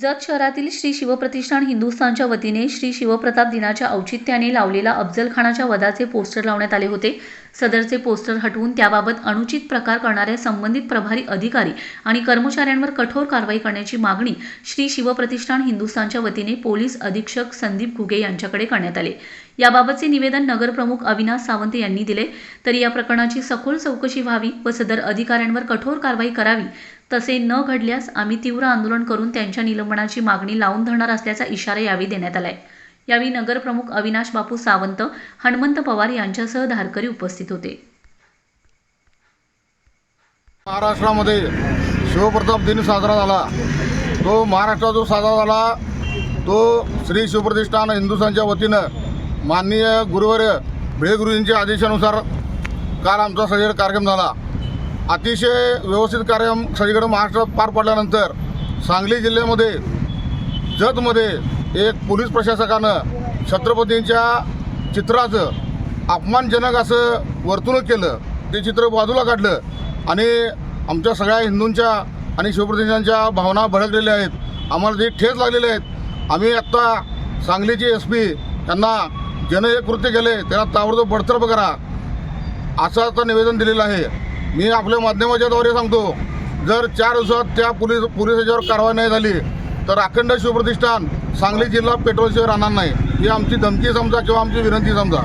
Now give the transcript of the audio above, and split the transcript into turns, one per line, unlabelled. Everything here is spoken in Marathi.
जत शहरातील श्री शिवप्रतिष्ठान हिंदुस्थानच्या वतीने श्री शिवप्रताप दिनाच्या औचित्याने लावलेला अफजल खानाच्या वधाचे पोस्टर लावण्यात आले होते. सदरचे पोस्टर हटवून त्याबाबत अनुचित प्रकार करणाऱ्या संबंधित प्रभारी अधिकारी आणि कर्मचाऱ्यांवर कठोर कारवाई करण्याची मागणी श्री शिवप्रतिष्ठान हिंदुस्थानच्या वतीने पोलीस अधीक्षक संदीप घुगे यांच्याकडे करण्यात आले. याबाबतचे निवेदन नगरप्रमुख अविनाश सावंत यांनी दिले. तरी या प्रकरणाची सखोल चौकशी व्हावी व सदर अधिकाऱ्यांवर कठोर कारवाई करावी तसे न घडल्यास आम्ही तीव्र आंदोलन करून त्यांच्या निलंबनाची मागणी लावून धरणार असल्याचा इशारा यावेळी देण्यात आलाय. यावेळी नगरप्रमुख अविनाश बापू सावंत हनुमंत पवार यांच्यासह धारकरी उपस्थित होते.
महाराष्ट्रामध्ये शिवप्रताप दिन साजरा झाला. तो महाराष्ट्रात जो साजरा झाला तो श्री शिवप्रतिष्ठान हिंदुस्थानच्या वतीनं माननीय गुरुवर्य भिळेगुरूंच्या आदेशानुसार काल आमचा सगळीकडे कार्यक्रम झाला. अतिशय व्यवस्थित कार्यक्रम सगळीकडे महाराष्ट्रात पार पडल्यानंतर सांगली जिल्ह्यामध्ये जतमध्ये एक पोलीस प्रशासकानं छत्रपतींच्या चित्राचं अपमानजनक असं वर्तणूक केलं ते चित्र बाजूला काढलं आणि आमच्या सगळ्या हिंदूंच्या आणि शिवप्रतिनिधींच्या भावना भडकलेल्या आहेत. आम्हाला जे ठेच लागलेले आहेत. आम्ही आत्ता सांगलीचे एस पी त्यांना जन हे कृत्य केले त्यांना ताबडतोब बडतर्फ करा. असं आता निवेदन दिलेलं आहे. मी आपल्या माध्यमाच्याद्वारे सांगतो जर चार दिवसात त्या पोलीस पोलिसाच्यावर कारवाई नाही झाली तर अखंड शिवप्रतिष्ठान सांगली जिल्हा पेट्रोलशिवाय राहणार नाही. ही आमची धमकी समजा किंवा आमची विनंती समजा.